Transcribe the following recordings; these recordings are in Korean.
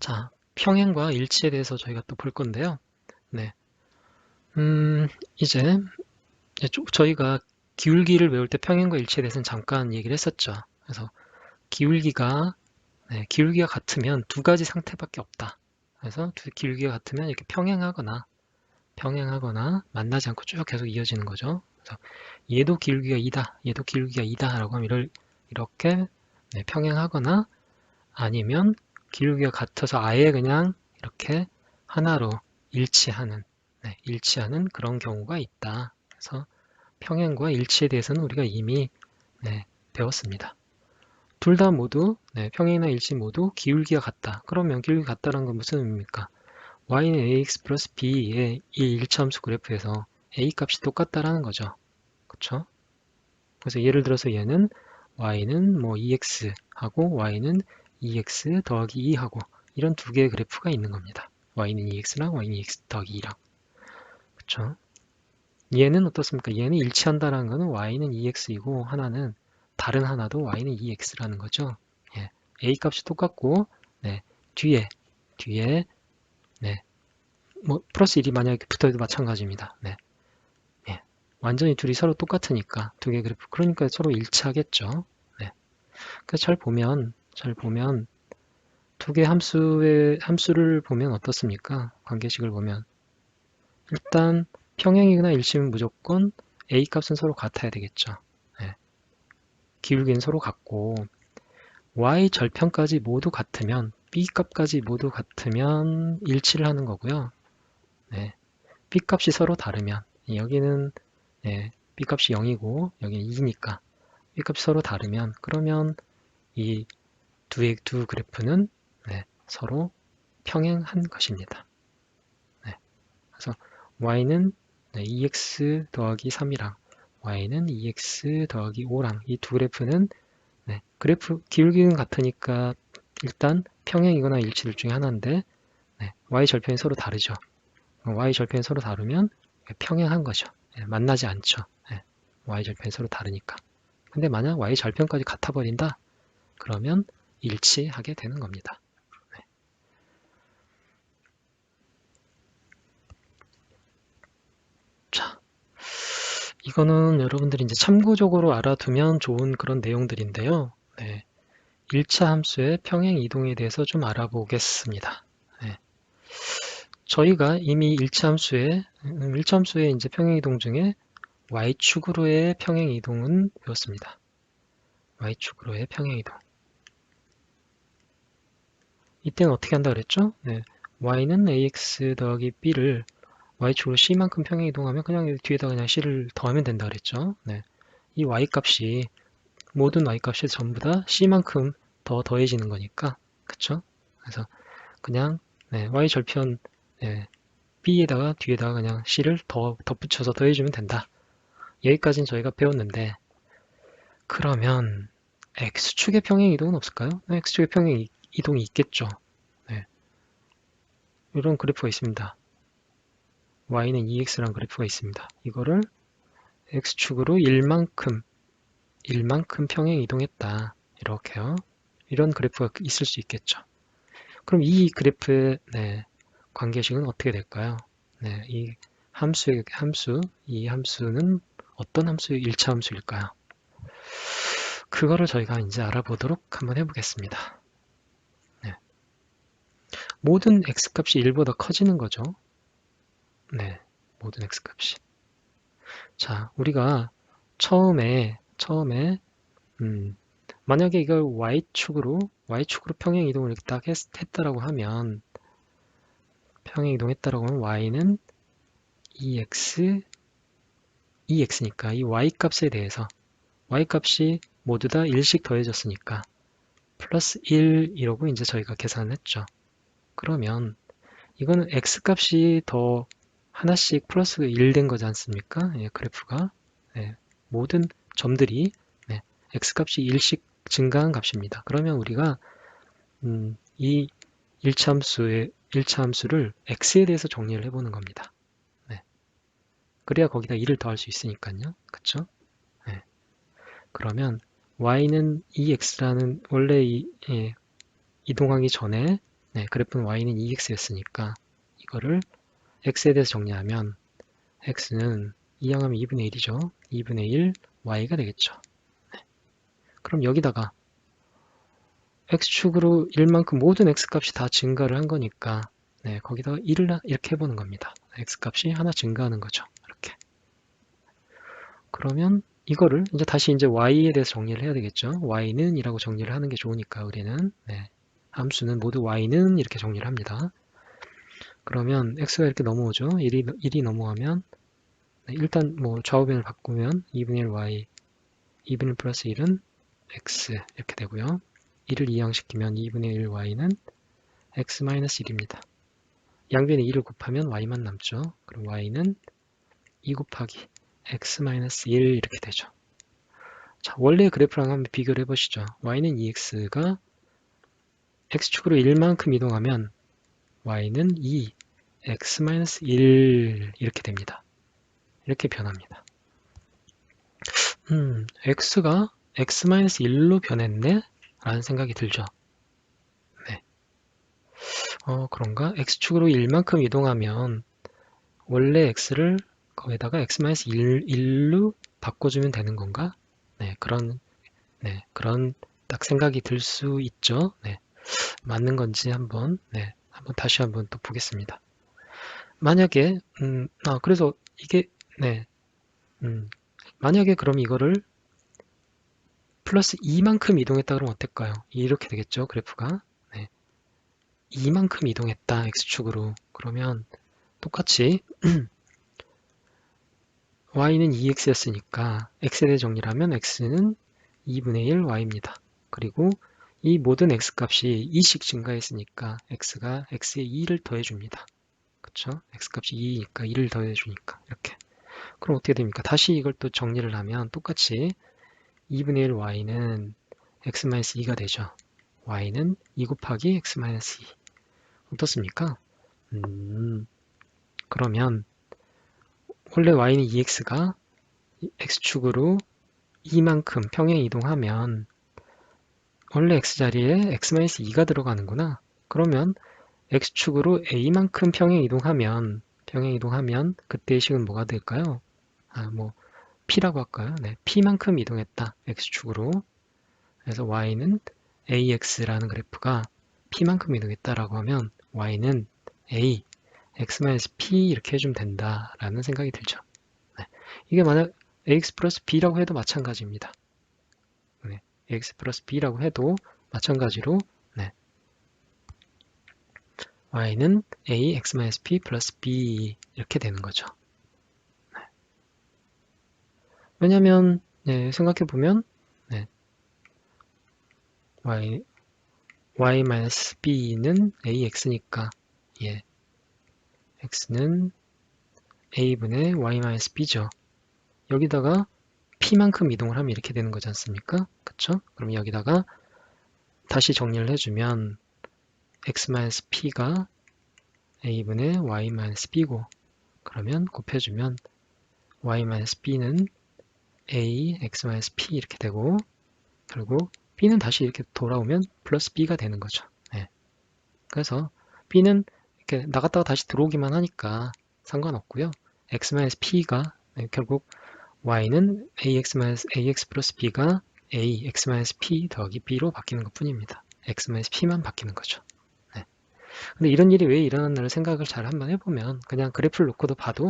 자, 평행과 일치에 대해서 저희가 또 볼 건데요. 네. 음, 이제 저희가 기울기를 외울 때 평행과 일치에 대해서는 잠깐 얘기를 했었죠. 그래서 기울기가 네, 기울기가 같으면 두 가지 상태밖에 없다. 그래서 두 기울기가 같으면 이렇게 평행하거나 평행하거나 만나지 않고 쭉 계속 이어지는 거죠. 그래서 얘도 기울기가 2다, 얘도 기울기가 2다 라고 하면 이를 이렇게 네, 평행하거나 아니면 기울기가 같아서 아예 그냥 이렇게 하나로 일치하는 네, 일치하는 그런 경우가 있다. 그래서 평행과 일치에 대해서는 우리가 이미 네, 배웠습니다. 둘 다 모두 네, 평행이나 일치 모두 기울기가 같다. 그러면 기울기가 같다는 건 무슨 의미입니까? y는 ax 플러스 b의 이 일차함수 그래프에서 a 값이 똑같다라는 거죠. 그쵸? 그래서 예를 들어서 얘는 y는 뭐 2x 하고 y는 2x 더하기 2 하고 이런 두 개의 그래프가 있는 겁니다. y는 2x랑 y는 2x 더하기 2랑 그쵸? 얘는 어떻습니까? 얘는 일치한다라는 거는 y는 2x이고 하나는 다른 하나도 y는 2x라는 거죠. 예, a 값이 똑같고 네, 뒤에 뒤에 네, 뭐 플러스 1이 만약에 붙어도 마찬가지입니다. 네, 예, 완전히 둘이 서로 똑같으니까 두 개 그래프 그러니까 서로 일치하겠죠. 네, 그래서 잘 보면 잘 보면 두 개 함수의 함수를 보면 어떻습니까? 관계식을 보면 일단 평행이거나 일치면 무조건 a 값은 서로 같아야 되겠죠. 네. 기울기는 서로 같고 y 절편까지 모두 같으면 b 값까지 모두 같으면 일치를 하는 거고요. 네. b 값이 서로 다르면 여기는 네, b 값이 0이고 여기는 2니까 b 값이 서로 다르면 그러면 이 두두 그래프는 네, 서로 평행한 것입니다. 네. 그래서 y는 네, 2x 더하기 3이랑 y는 2x 더하기 5랑 이 두 그래프는 네, 그래프 기울기는 같으니까 일단 평행이거나 일치 둘 중에 하나인데 네, y 절편이 서로 다르죠. y 절편이 서로 다르면 평행한 거죠. 네, 만나지 않죠. 네, y 절편이 서로 다르니까. 근데 만약 y 절편까지 같아 버린다? 그러면 일치하게 되는 겁니다. 네. 자, 이거는 여러분들이 이제 참고적으로 알아두면 좋은 그런 내용들인데요. 네. 1차 함수의 평행 이동에 대해서 좀 알아보겠습니다. 네. 저희가 이미 1차 함수의, 1차 함수의 이제 평행 이동 중에 y축으로의 평행 이동은 배웠습니다. y축으로의 평행 이동. 이때는 어떻게 한다 그랬죠? 네. y는 ax 더하기 b를 y축으로 c만큼 평행 이동하면 그냥 뒤에다 그냥 c를 더하면 된다 그랬죠. 네. 이 y 값이 모든 y 값이 전부 다 c만큼 더 더해지는 거니까 그쵸? 그래서 그냥 네, y 절편 네, b에다가 뒤에다가 그냥 c를 더 덧붙여서 더해주면 된다. 여기까지는 저희가 배웠는데 그러면 x축의 평행 이동은 없을까요? 네, x축의 평행 이- 이동이 있겠죠. 네. 이런 그래프가 있습니다. y는 2x라는 그래프가 있습니다. 이거를 x축으로 1만큼 1만큼 평행 이동했다. 이렇게요. 이런 그래프가 있을 수 있겠죠. 그럼 이 그래프의 네, 관계식은 어떻게 될까요? 네, 이 함수의 함수, 이 함수는 어떤 함수의 1차 함수일까요? 그거를 저희가 이제 알아보도록 한번 해보겠습니다. 네. 모든 x값이 1보다 커지는 거죠. 네, 모든 x값이. 자, 우리가 처음에 처음에 음, 만약에 이걸 y축으로 y축으로 평행 이동을 딱 했, 했다라고 하면 평행 이동했다라고 하면 y는 2x 2x니까 이 y 값에 대해서 y 값이 모두 다 1씩 더해졌으니까 플러스 1 이러고 이제 저희가 계산을 했죠. 그러면 이거는 x 값이 더 하나씩 플러스 1 된 거지 않습니까? 예, 그래프가 예, 모든 점들이 네, x값이 1씩 증가한 값입니다. 그러면 우리가 음, 이 1차 함수의 1차 함수를 x에 대해서 정리를 해보는 겁니다. 네. 그래야 거기다 1을 더할 수 있으니까요. 그쵸? 네. 그러면 y는 2x라는 원래 이, 예, 이동하기 전에 네, 그래프는 y는 2x였으니까 이거를 x에 대해서 정리하면 x는 이항하면 2분의 1이죠. 2분의 1 y가 되겠죠. 네. 그럼 여기다가 x축으로 1만큼 모든 x값이 다 증가를 한 거니까 네, 거기다가 1을 이렇게 해보는 겁니다. x값이 하나 증가하는 거죠. 이렇게. 그러면 이거를 이제 다시 이제 y에 대해서 정리를 해야 되겠죠. y는 이라고 정리를 하는 게 좋으니까 우리는 네, 함수는 모두 y는 이렇게 정리를 합니다. 그러면 x가 이렇게 넘어오죠. 1이, 1이 넘어가면 네, 일단 뭐 좌우변을 바꾸면 2분의 1 y 2분의 1 플러스 1은 x 이렇게 되고요. 1을 이항시키면 2분의 1 y는 x 마이너스 1입니다. 양변에 2를 곱하면 y만 남죠. 그럼 y는 2 곱하기 x 마이너스 1 이렇게 되죠. 자, 원래 그래프랑 한번 비교를 해보시죠. y는 2x가 x축으로 1만큼 이동하면 y는 2 x 마이너스 1 이렇게 됩니다. 이렇게 변합니다. 음, x가 x 마이너스 1로 변했네? 라는 생각이 들죠. 네. 어, 그런가? x축으로 1만큼 이동하면 원래 x를 거기다가 x-1, 1로 바꿔주면 되는 건가? 네, 그런, 네, 그런 딱 생각이 들 수 있죠. 네, 맞는 건지 한번, 네, 한번 다시 한번 또 보겠습니다. 만약에, 음, 아, 그래서 이게, 네, 음, 만약에 그럼 이거를 플러스 2만큼 이동했다 그러면 어떨까요? 이렇게 되겠죠, 그래프가. 네. 2만큼 이동했다, x축으로. 그러면 똑같이 y는 2x였으니까 x에 대해 정리를 하면 x는 2분의 1 y입니다. 그리고 이 모든 x값이 2씩 증가했으니까 x가 x에 2를 더해줍니다. 그쵸? x값이 2니까 2를 더해주니까 이렇게. 그럼 어떻게 됩니까? 다시 이걸 또 정리를 하면 똑같이 2분의 1 y는 x-2가 되죠. y는 2 곱하기 x-2 어떻습니까? 음, 그러면 원래 y는 2x가 x축으로 2만큼 평행 이동하면 원래 x자리에 x-2가 들어가는구나. 그러면 x축으로 a만큼 평행 이동하면 평행 이동하면 그때의 식은 뭐가 될까요? 아, 뭐 p라고 할까요? 네, p만큼 이동했다. x축으로. 그래서 y는 ax라는 그래프가 p만큼 이동했다라고 하면 y는 a x-p 이렇게 해주면 된다라는 생각이 들죠. 네. 이게 만약 ax 플러스 b라고 해도 마찬가지입니다. 네. ax 플러스 b라고 해도 마찬가지로 네. y는 a x-p 플러스 b 이렇게 되는 거죠. 네. 왜냐하면 네, 생각해 보면 네. y, y-b는 ax니까 예. x는 a분의 y-b죠. 여기다가 p만큼 이동을 하면 이렇게 되는 거지 않습니까? 그쵸? 그럼 여기다가 다시 정리를 해주면 x-p가 a분의 y-b고 그러면 곱해주면 y-b는 a, x-p 이렇게 되고 결국 b는 다시 이렇게 돌아오면 플러스 b가 되는 거죠. 네. 그래서 b는 이렇게 나갔다가 다시 들어오기만 하니까 상관없고요. x-p가 네, 결국 y는 ax, ax 플러스 b가 a, x-p 더하기 b로 바뀌는 것 뿐입니다. x-p만 바뀌는 거죠. 네. 근데 이런 일이 왜 일어났나를 생각을 잘 한번 해보면 그냥 그래프를 놓고도 봐도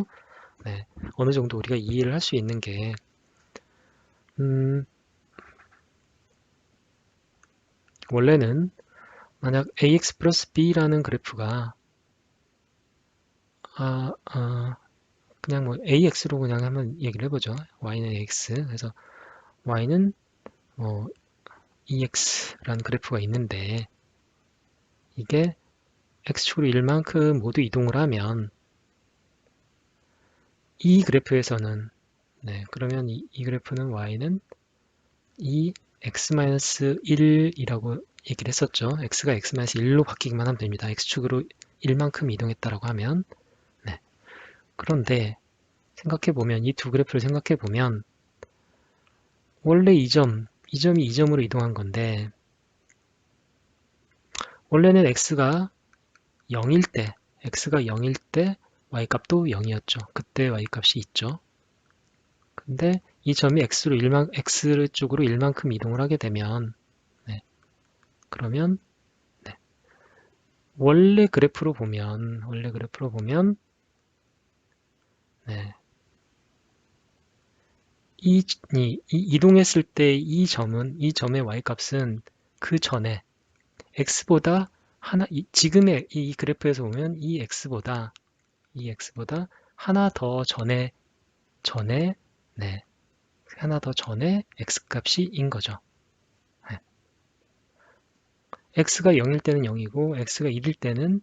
네, 어느 정도 우리가 이해를 할 수 있는 게 음, 원래는 만약 ax 플러스 b라는 그래프가 아, 아, 그냥 뭐 AX로 그냥 한번 얘기를 해보죠. Y는 AX. 그래서 Y는 뭐 EX라는 그래프가 있는데 이게 X축으로 1만큼 모두 이동을 하면 이 그래프에서는 네, 그러면 이, 이 그래프는 Y는 이 X-1이라고 얘기를 했었죠. X가 X-1로 바뀌기만 하면 됩니다. X축으로 1만큼 이동했다라고 하면 그런데 생각해보면 이 두 그래프를 생각해보면 원래 이 점, 이 점이 이 점으로 이동한 건데 원래는 x가 0일 때, x가 0일 때 y값도 0이었죠. 그때 y값이 있죠. 근데 이 점이 x로 1만, x 쪽으로 1만큼 이동을 하게 되면 네, 그러면 네, 원래 그래프로 보면 원래 그래프로 보면 네, 이, 이, 이 이동했을 때 이 점은 이 점의 y값은 그 전에 x보다 하나 이, 지금의 이 그래프에서 보면 이 x보다 이 x보다 하나 더 전에 전에 네 하나 더 전에 x값이 인 거죠. 네. x가 0일 때는 0이고 x가 1일 때는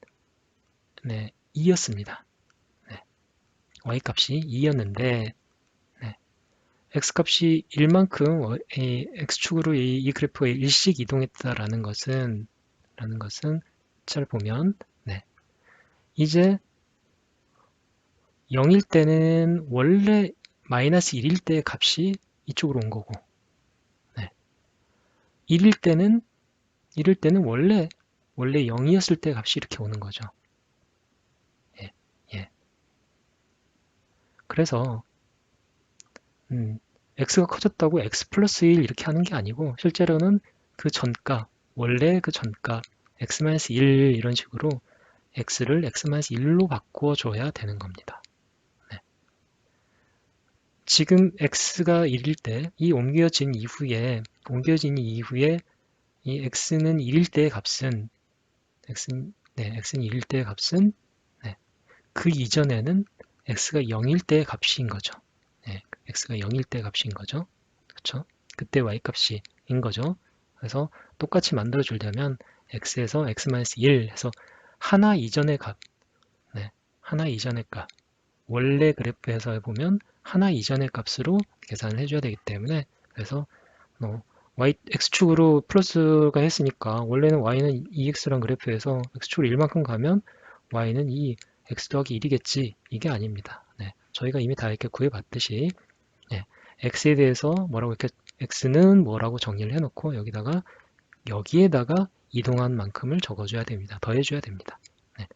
네, 2였습니다. 네. y값이 2였는데 네. x값이 1만큼 x축으로 이, 이 그래프가 일씩 이동했다라는 것은 라는 것은 잘 보면 네. 이제 0일 때는 원래 마이너스 1일 때 값이 이쪽으로 온 거고 네. 1일 때는 1일 때는 원래 원래 0이었을 때 값이 이렇게 오는 거죠. 예, 예. 그래서 음, x가 커졌다고 x 플러스 1 이렇게 하는 게 아니고 실제로는 그 전가 원래 그 전가 x-1 이런 식으로 x를 x-1로 바꿔줘야 되는 겁니다. 네. 지금 x가 1일 때 이 옮겨진 이후에 옮겨진 이후에 이 x는 1일 때의 값은 x, 네, x는 1일 때의 값은 네, 그 이전에는 x가 0일 때의 값인 거죠. 네, x가 0일 때의 값인 거죠. 그렇죠? 그때 y 값이 인 거죠. 그래서 똑같이 만들어 주려면 x에서 x-1 해서 하나 이전의 값, 네, 하나 이전의 값, 원래 그래프에서 보면 하나 이전의 값으로 계산을 해줘야 되기 때문에 그래서 뭐 y x축으로 플러스가 했으니까 원래는 y는 2x란 그래프에서 x축으로 1만큼 가면 y는 2 x 더하기 1이겠지 이게 아닙니다. 네, 저희가 이미 다 이렇게 구해봤듯이 네, x에 대해서 뭐라고 이렇게 x는 뭐라고 정리를 해놓고 여기다가 여기에다가 이동한 만큼을 적어줘야 됩니다. 더해줘야 됩니다. 네.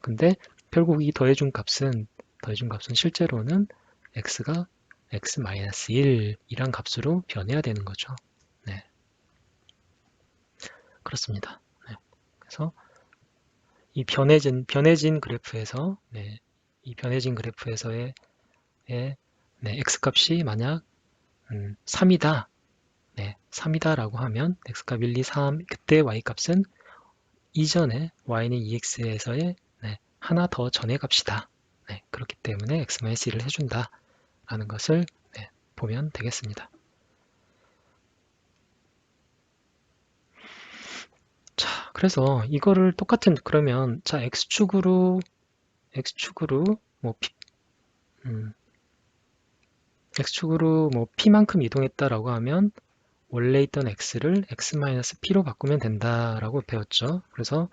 근데 결국 이 더해준 값은 더해준 값은 실제로는 x가 x-1이란 값으로 변해야 되는 거죠. 네. 그렇습니다. 네. 그래서 이 변해진 변해진 그래프에서 네, 이 변해진 그래프에서의 네, x값이 만약 음, 3이다 네, 3이다라고 하면 x값 1, 2, 3 그때 y값은 이전에 y는 2x에서의 네, 하나 더 전의 값이다. 네, 그렇기 때문에 x-1을 해준다 라는 것을 네, 보면 되겠습니다. 자, 그래서 이거를 똑같은 그러면 자 x축으로 x축으로 뭐 p, 음, x축으로 뭐 p만큼 이동했다라고 하면 원래 있던 x를 x-p로 바꾸면 된다라고 배웠죠. 그래서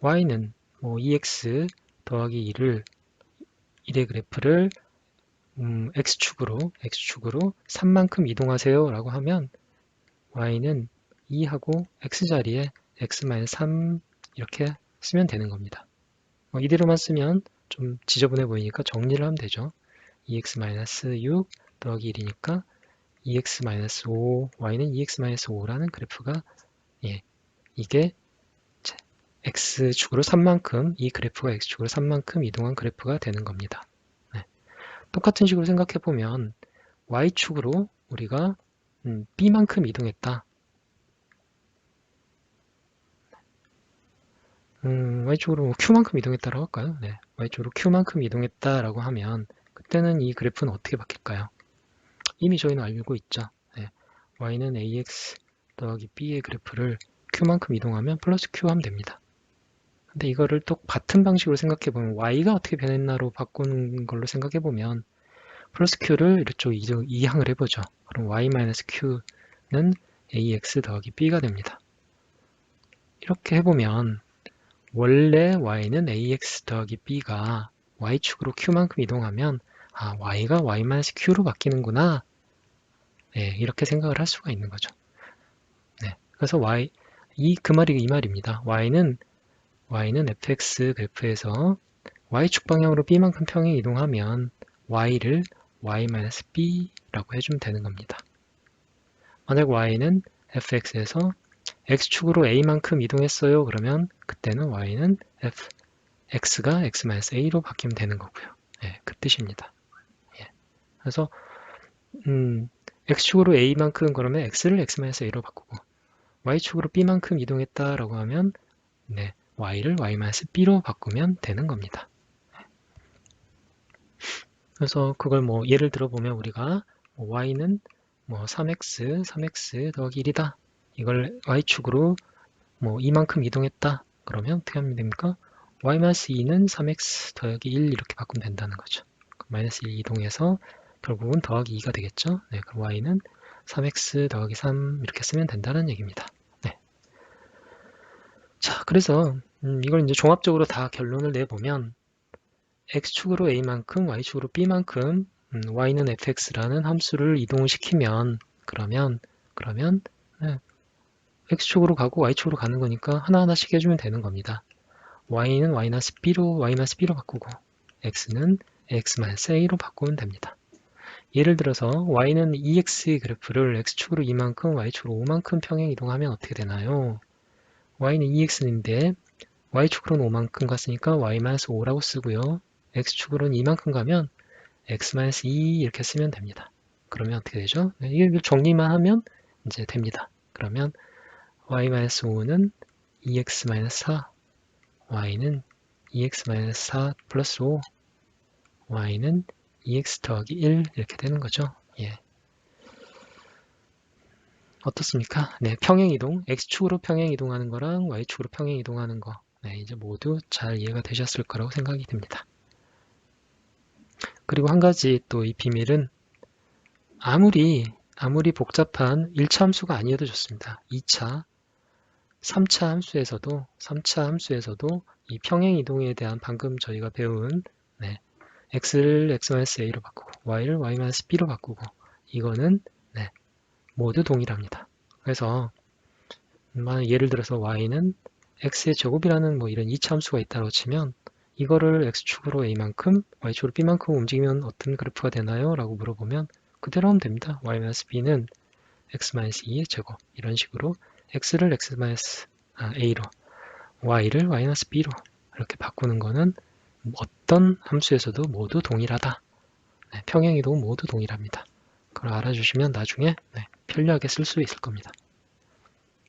y는 뭐 2x 더하기 1을 1의 그래프를 음, x축으로 x축으로 3만큼 이동하세요 라고 하면 y는 2하고 x자리에 x-3 이렇게 쓰면 되는 겁니다. 어, 이대로만 쓰면 좀 지저분해 보이니까 정리를 하면 되죠. 2x-6 더하기 1이니까 2x-5, y는 2x-5라는 그래프가 예, 이게 x축으로 3만큼 이 그래프가 x축으로 3만큼 이동한 그래프가 되는 겁니다. 네. 똑같은 식으로 생각해 보면 y축으로 우리가 음, b만큼 이동했다. 음, y축으로 뭐 q만큼 이동했다라고 할까요? 네. y축으로 q만큼 이동했다라고 하면 그때는 이 그래프는 어떻게 바뀔까요? 이미 저희는 알고 있죠. 네. y는 ax 더하기 b의 그래프를 q만큼 이동하면 플러스 q 하면 됩니다. 근데 이거를 또 같은 방식으로 생각해 보면 y가 어떻게 변했나로 바꾸는 걸로 생각해 보면 플러스 q를 이쪽 이항을 해보죠. 그럼 y-q는 ax 더하기 b가 됩니다. 이렇게 해보면 원래 y는 ax 더하기 b가 y축으로 q만큼 이동하면 아 y가 y-q로 바뀌는구나 네, 이렇게 생각을 할 수가 있는 거죠. 네, 그래서 y 이 그 말이 이 말입니다. y는 y는 fx 그래프에서 y축 방향으로 b만큼 평행 이동하면 y를 y-b라고 해주면 되는 겁니다. 만약 y는 fx에서 x축으로 a만큼 이동했어요. 그러면 그때는 y는 f, x가 x-a로 바뀌면 되는 거고요. 예, 그 뜻입니다. 예. 그래서 음, x축으로 a만큼 그러면 x를 x-a로 바꾸고 y축으로 b만큼 이동했다라고 하면 네, y를 y-b로 바꾸면 되는 겁니다. 그래서 그걸 뭐 예를 들어 보면 우리가 뭐 y는 뭐 3x, 3x 더하기 1이다. 이걸 y축으로 뭐 이만큼 이동했다. 그러면 어떻게 하면 됩니까? y-2는 3x 더하기 1 이렇게 바꾸면 된다는 거죠. 마이너스 1 이동해서 결국은 더하기 2가 되겠죠. 네, 그럼 y는 3x 더하기 3 이렇게 쓰면 된다는 얘기입니다. 네. 자, 그래서 음, 이걸 이제 종합적으로 다 결론을 내보면 x축으로 a만큼 y축으로 b만큼 음, y는 fx라는 함수를 이동시키면 그러면 그러면 네, x축으로 가고 y축으로 가는 거니까 하나하나씩 해주면 되는 겁니다. y는 y-b로 y-b로 바꾸고 x는 x-a로 바꾸면 됩니다. 예를 들어서 y는 2x 그래프를 x축으로 2만큼 y축으로 5만큼 평행 이동하면 어떻게 되나요? y는 2x인데 y축으로는 5만큼 갔으니까 y-5라고 쓰고요. x축으로는 2만큼 가면 x-2 이렇게 쓰면 됩니다. 그러면 어떻게 되죠? 네, 이걸 정리만 하면 이제 됩니다. 그러면 y-5는 2x-4 y는 2x-4 플러스 5 y는 2x 더하기 1 이렇게 되는 거죠. 예. 어떻습니까? 네, 평행이동, x축으로 평행이동하는 거랑 y축으로 평행이동하는 거 네, 이제 모두 잘 이해가 되셨을 거라고 생각이 듭니다. 그리고 한 가지 또 이 비밀은 아무리 아무리 복잡한 1차 함수가 아니어도 좋습니다. 2차, 3차 함수에서도 3차 함수에서도 이 평행 이동에 대한 방금 저희가 배운 네, x를 x-a로 바꾸고 y를 y-b로 바꾸고 이거는 네, 모두 동일합니다. 그래서 예를 들어서 y는 x의 제곱이라는 뭐 이런 2차 함수가 있다고 치면 이거를 x축으로 a만큼 y축으로 b만큼 움직이면 어떤 그래프가 되나요? 라고 물어보면 그대로 하면 됩니다. y-b는 x-2의 제곱 이런 식으로 x를 x-a로 y를 y-b로 이렇게 바꾸는 거는 어떤 함수에서도 모두 동일하다. 네, 평행이동은 모두 동일합니다. 그걸 알아주시면 나중에 네, 편리하게 쓸 수 있을 겁니다.